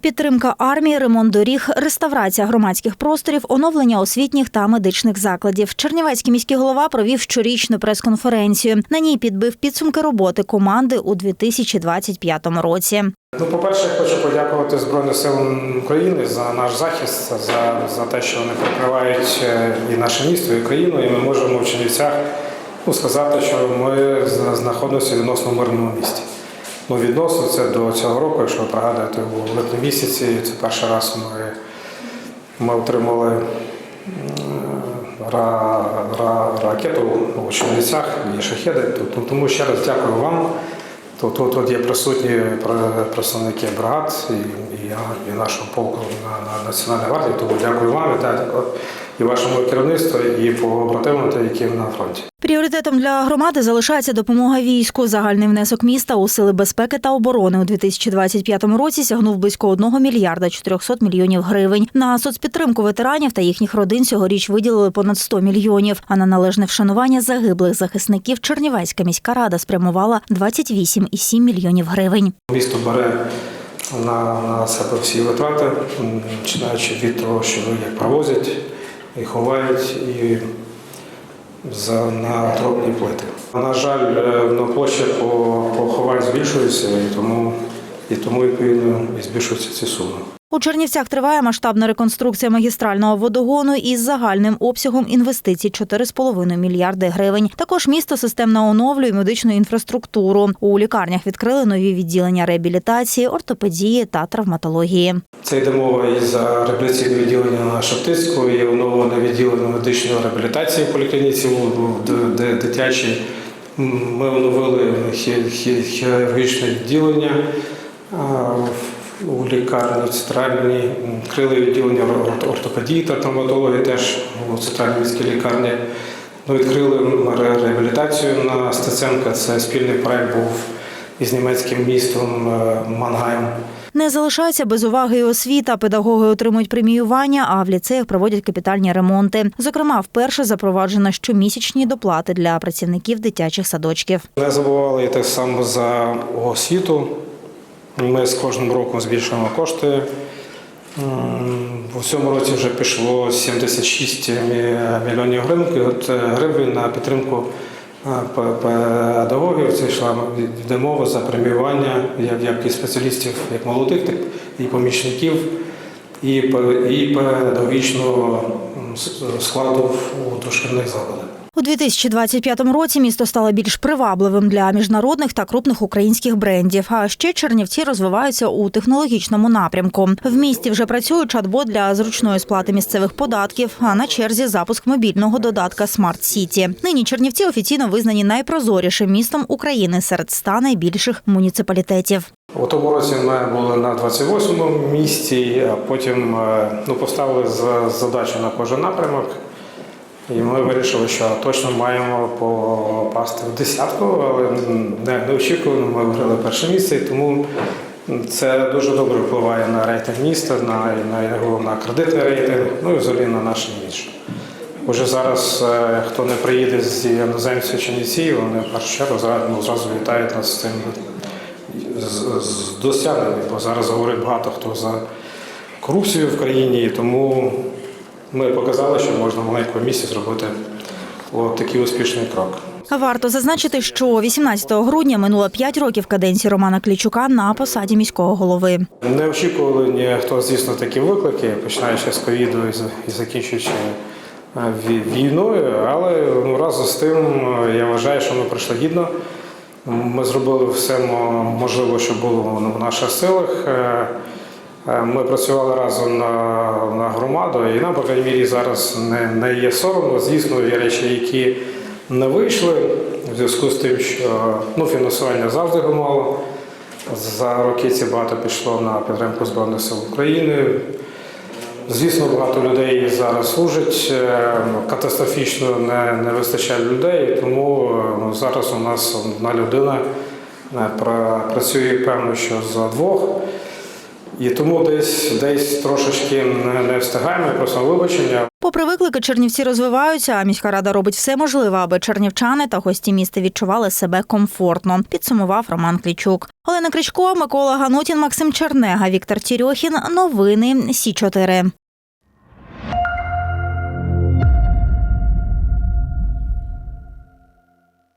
Підтримка армії, ремонт доріг, реставрація громадських просторів, оновлення освітніх та медичних закладів. Чернівецький міський голова провів щорічну прес-конференцію. На ній підбив підсумки роботи команди у 2025 році. Ну, по-перше, я хочу подякувати Збройним силам України за наш захист, за, за те, що вони прикривають е, і наше місто, і країну. І ми можемо в Чернівцях ну, сказати, що ми знаходимося в відносно мирному місті. Ну, відносно це до цього року, якщо ви пригадуєте, у липні місяці, це перший раз ми, ми отримали ра, ра, ракету у Чернівцях і шахеди. Тому ще раз дякую вам. Тут, тут, тут є присутні представники бригад і, і, і нашого полку на, на Національній гвардії. Тому дякую вам вітаю і вашому керівництву, і побратимам, які на фронті. Пріоритетом для громади залишається допомога війську. Загальний внесок міста у сили безпеки та оборони у 2025 році сягнув близько 1 мільярда 400 мільйонів гривень. На соцпідтримку ветеранів та їхніх родин цьогоріч виділили понад 100 мільйонів. А на належне вшанування загиблих захисників Чернівецька міська рада спрямувала 28,7 мільйонів гривень. Місто бере на, себе всі витрати, починаючи від того, що їх провозять, і ховають, і за, на тропні плити. На жаль, е, ну, площа по, по ховань збільшується, і тому, і тому відповідно і збільшуються ці суми. У Чернівцях триває масштабна реконструкція магістрального водогону із загальним обсягом інвестицій 4,5 мільярди гривень. Також місто системно оновлює медичну інфраструктуру. У лікарнях відкрили нові відділення реабілітації, ортопедії та травматології. Це йде мова і за реабілітаційне відділення на Шептицьку, і оновлене відділення медичної реабілітації в поліклініці де. М, Ми оновили хі- хі- хірургічне відділення у лікарні центральній, відкрили відділення ор- ортопедії та травматології теж у центральній міській лікарні. Ну, відкрили реабілітацію на Стеценка. Це спільний проект був із німецьким містом е, Мангайм. Не залишається без уваги і освіта. Педагоги отримують преміювання, а в ліцеях проводять капітальні ремонти. Зокрема, вперше запроваджено щомісячні доплати для працівників дитячих садочків. Не забували і так само за освіту. Ми з кожним роком збільшуємо кошти. У цьому році вже пішло 76 мільйонів е, гривень на підтримку е, педагогів. Це йшла мова за преміювання як, і спеціалістів, як молодих, так і помічників, і педагогічного складу у дошкільних закладах. У 2025 році місто стало більш привабливим для міжнародних та крупних українських брендів. А ще Чернівці розвиваються у технологічному напрямку. В місті вже працює чат-бот для зручної сплати місцевих податків. А на черзі запуск мобільного додатка Смарт Сіті. Нині Чернівці офіційно визнані найпрозорішим містом України серед ста найбільших муніципалітетів. У тому році ми були на 28-му місці, а потім е, ну, поставили за- задачу на кожен напрямок. І ми вирішили, що точно маємо попасти в десятку, але не, не очікувано, ми виграли перше місце, і тому це дуже добре впливає на рейтинг міста, на, на на кредитний рейтинг, ну і взагалі на наш імідж. Уже зараз, е, хто не приїде з іноземців Чернівців, вони в першу чергу ну, зразу вітають нас з цим з, з досягненням, бо зараз говорить багато хто за корупцію в країні, і тому ми показали, що можна в маленькому місті зробити от такий успішний крок. Варто зазначити, що 18 грудня минуло 5 років каденції Романа Клічука на посаді міського голови. Не очікували ніхто, звісно, такі виклики, починаючи з ковіду і закінчуючи е, війною, але ну, разом з тим е, я вважаю, що ми пройшли гідно. Ми зробили все можливе, що було в наших силах. Е, Ми працювали разом на, на громаду, і нам, по крайній мірі, зараз не, не є соромно. Звісно, є речі, які не вийшли в зв'язку з тим, що ну, фінансування завжди мало. За роки ці багато пішло на підтримку Збройних сил України. Звісно, багато людей зараз служать. е, Катастрофічно не, не вистачає людей, тому ну, зараз у нас одна людина е, працює певно, що за двох. І тому десь, десь трошечки не, встигаємо, я просто вибачення. Попри виклики, Чернівці розвиваються, а міська рада робить все можливе, аби чернівчани та гості міста відчували себе комфортно. Підсумував Роман Клічук. Олена Кричко, Микола Ганутін, Максим Чернега, Віктор Тірьохін. Новини Сі 4